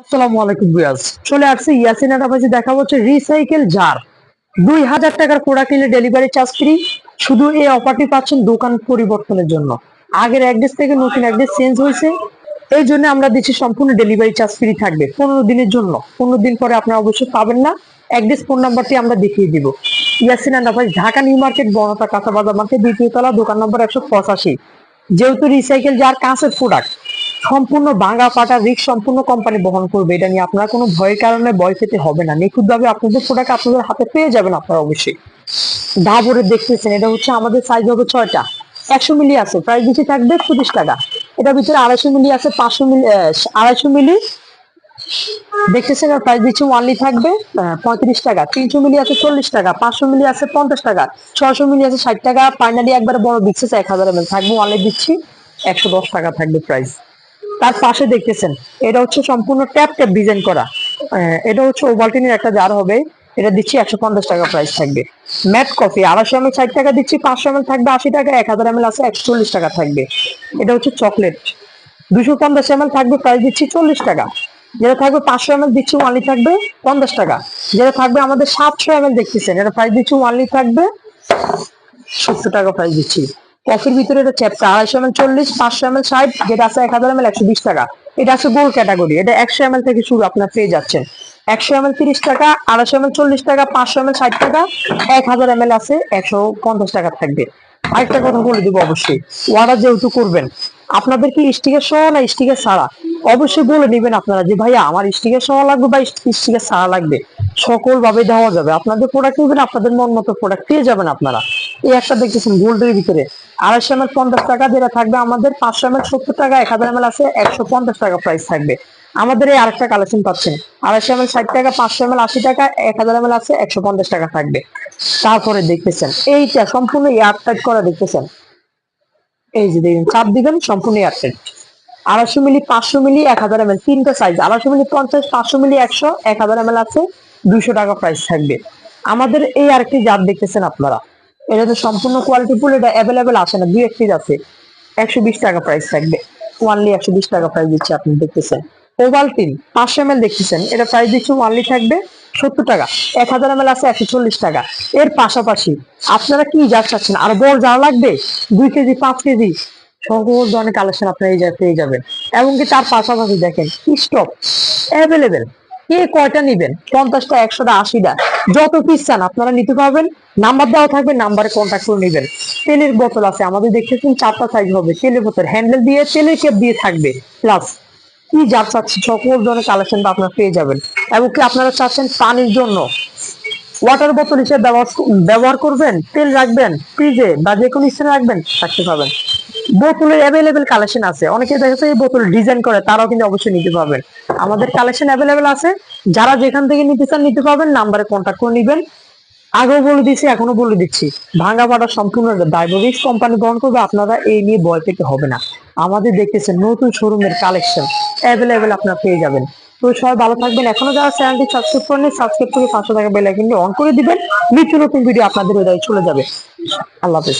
আসসালামু আলাইকুম বিয়াস চলে আসছে ইয়াসিন আটাবাজি দেখা হচ্ছে রিসাইকেল জার দুই হাজার টাকার প্রোডাক্ট নিলে ডেলিভারি চার্জ ফ্রি শুধু এই অফারটি পাচ্ছেন দোকান পরিবর্তনের জন্য। আগের অ্যাড্রেস থেকে নতুন অ্যাড্রেস চেঞ্জ হয়েছে। এই জন্য আমরা দিচ্ছি সম্পূর্ণ ডেলিভারি চার্জ ফ্রি থাকবে পনেরো দিনের জন্য। পনেরো দিন পরে আপনারা অবশ্যই পাবেন না। অ্যাড্রেস ফোন নাম্বারটি আমরা দেখিয়ে দিব। ইয়াসিন আন্ডারভাইজ ঢাকা নিউ মার্কেট, বনতা কাঁচা বাজার মার্কেট, দ্বিতীয় তলা, দোকান নম্বর একশো পঁচাশি। যেহেতু রিসাইকেল যার কাঁচের প্রোডাক্ট সম্পূর্ণ ভাঙা পাটা রিক্স সম্পূর্ণ কোম্পানি বহন করবে, এটা নিয়ে আপনার কোনো ভয়ের কারণে ভয় পেতে হবে না। নিখুঁত ভাবে আপনাদের প্রোডাক্ট আপনাদের হাতে পেয়ে যাবেন আপনারা অবশ্যই। ডাবরে দেখতেছেন, এটা হচ্ছে আমাদের সাইজ হবে ছয়টা। একশো মিলি আছে প্রাইস বেশি থাকবে পঁচিশ টাকা। এটার ভিতরে আড়াইশো মিলি আছে, পাঁচশো মিলি আড়াইশো মিলি। দেখতেছেন আর প্রাইস দিচ্ছি ওয়ানলি থাকবে পঁয়ত্রিশ টাকা। তিনশো মিলি আছে চল্লিশ টাকা, পাঁচশো মিলি আছে পঞ্চাশ টাকা। ছয়শো মিলি আছে ষাট টাকা। ফাইনালি একবার বড় দিচ্ছে এক হাজার এমএল থাকবে। ওয়ানলি দিচ্ছি একশো দশ টাকা থাকবে প্রাইস তার পাশে দেখতেছেন, এটা হচ্ছে সম্পূর্ণ ট্যাপ ট্যাপ ডিজাইন করা। এটা হচ্ছে ওভালটিনের একটা জার হবে, এটা দিচ্ছি একশো পঞ্চাশ টাকা প্রাইস থাকবে। ম্যাট কফি আড়াইশো এমএল ষাট টাকা দিচ্ছি, পাঁচশো এমএল থাকবে, আশি টাকা, এক হাজার এমএল আছে একশো চল্লিশ টাকা থাকবে। এটা হচ্ছে চকলেট দুশো পঞ্চাশ এমএল থাকবে প্রাইস দিচ্ছি চল্লিশ টাকা। যেটা থাকবে পাঁচশো এমএল দিচ্ছি ওয়ানলি থাকবে, পঞ্চাশ টাকা। যেটা থাকবে আমাদের সাতশো এমএল দেখতেছেন, এটা প্রাইস দিচ্ছি ওয়ানলি থাকবে, সত্তর টাকা প্রাইস দিচ্ছি। কফির ভিতরে এটা চ্যাপ্টার আড়াইশো এমএল চল্লিশ, পাঁচশো এমএল ষাট, যেটা আছে এক হাজার এম এল, একশো বিশ টাকা। এটা আছে গোল ক্যাটাগরি এটা একশো এমএল থেকে শুরু আপনার পেয়ে যাচ্ছেন একশো এম এল তিরিশ টাকা, আড়াইশো এমএল চল্লিশ টাকা, পাঁচশো এমএল ষাট টাকা, এক হাজার এমএল আছে একশো পঞ্চাশ টাকা থাকবে। আরেকটা কথা বলে দিব অবশ্যই অর্ডার যেহেতু করবেন, আপনাদের কি স্টিকের সহ না স্টিকের ছাড়া? অবশ্যই বলে নেবেন আপনারা যে, ভাইয়া, আমার স্টিকের সহ লাগবে বা স্টিকের ছাড়া লাগবে? সকল ভাবে দেওয়া যাবে। আপনাদের প্রোডাক্ট নেবেন, আপনাদের মন মতো প্রোডাক্ট পেয়ে যাবেন আপনারা। এই একটা দেখতেছেন গোল্ডের ভিতরে। আড়াইশো এমএল পঞ্চাশ টাকা যেটা থাকবে, আমাদের পাঁচশো এমএল সত্তর টাকা, এক হাজার এমএল আছে, একশো পঞ্চাশ টাকা প্রাইস থাকবে। আমাদের এই আরেকটা কালেকশন পাচ্ছেন। আড়াইশো এমএল ষাট টাকা, পাঁচশো এমএল আশি টাকা, এক হাজার এমএল আছে, একশো পঞ্চাশ টাকা থাকবে। তারপরে দেখতেছেন, এইটা সম্পূর্ণ এয়ারটাইট করা দেখতেছেন। এই যে দেখুন, চাপ দিবেন, সম্পূর্ণ এয়ারটাইট আড়াইশো মিলি, পাঁচশো মিলি, এক হাজার এমএল তিনটা সাইজ আড়াইশো মিলি, পঞ্চাশ, পাঁচশো মিলি, একশো, এক হাজার এমএল আছে দুইশো টাকা প্রাইস থাকবে। আমাদের এই আরেকটি জাত দেখতেছেন আপনারা। এটা তো সম্পূর্ণ কোয়ালিটি ফুল, এটা অ্যাভেলেবেল আসে না, দুই একটি আছে। একশো বিশ টাকা প্রাইস থাকবে। ওয়ানলি একশো বিশ টাকা প্রাইস দিচ্ছে আপনি দেখতেছেন। ওভালটিন পাঁচশো এমএল দেখতেছেন। এটা প্রাইস দিচ্ছে ওয়ানলি থাকবে সত্তর টাকা। এক হাজার এমএল আছে একশো চল্লিশ টাকা। এর পাশাপাশি আপনারা কি যা চাচ্ছেন? আর বড় যা লাগবে, দুই কেজি, পাঁচ কেজি সকল ধরনের কালেকশন আপনারা এই জায়গায় পেয়ে যাবেন। এমনকি তার পাশাপাশি দেখেন স্টক অ্যাভেলেবেল কে কয়টা নিবেন? পঞ্চাশটা, একশোটা, আশিটা? যত পিস চান আপনারা নিতে পারবেন। নাম্বার দেওয়া থাকবে নাম্বারে কন্ট্যাক্ট করে নেবেন। তেলের বোতল আছে, আমাদের দেখতেছেন চারটা সাইজ হবে। তেলের বোতল হ্যান্ডেল দিয়ে, তেলের কেপ দিয়ে থাকবে। প্লাস কি যা চাচ্ছেন সকল ধরনের কালেকশনটা আপনারা পেয়ে যাবেন। এবং কি আপনারা চাচ্ছেন পানির জন্য? ওয়াটার বোতল হিসেবে ব্যবহার ব্যবহার করবেন, তেল রাখবেন ফ্রিজে বা যে কোনো স্থানে রাখবেন রাখতে পারবেন। বোতলের অ্যাভেলেবেল কালেকশন আছে। অনেকে দেখেছে এই বোতল ডিজাইন করে, তারাও কিন্তু অবশ্যই নিতে পারবেন। আমাদের কালেকশন অ্যাভেলেবেল আছে। যারা যেখান থেকে নিতে চান, নিতে পারবেন নাম্বারে কন্ট্যাক্ট করে নিবেন। আগেও বলে দিচ্ছি এখনও বলে দিচ্ছি। ভাঙা পাটা সম্পূর্ণ ডাইবোরিক্স কোম্পানি বহন করবে, আপনারা এই নিয়ে ভয় পেতে হবে না। আমাদের দেখতেছেন নতুন শোরুমের কালেকশন অ্যাভেলেবেল আপনারা পেয়ে যাবেন। তো সবাই ভালো থাকবেন। এখনও যারা চ্যানেলটি সাবস্ক্রাইব করেন সাবস্ক্রাইব করে পাঁচশো টাকা বেল আইকনটি অন করে দিবেন। নিত্য নতুন ভিডিও আপনাদের হৃদয়ে চলে যাবে। আল্লাহ হাফেজ।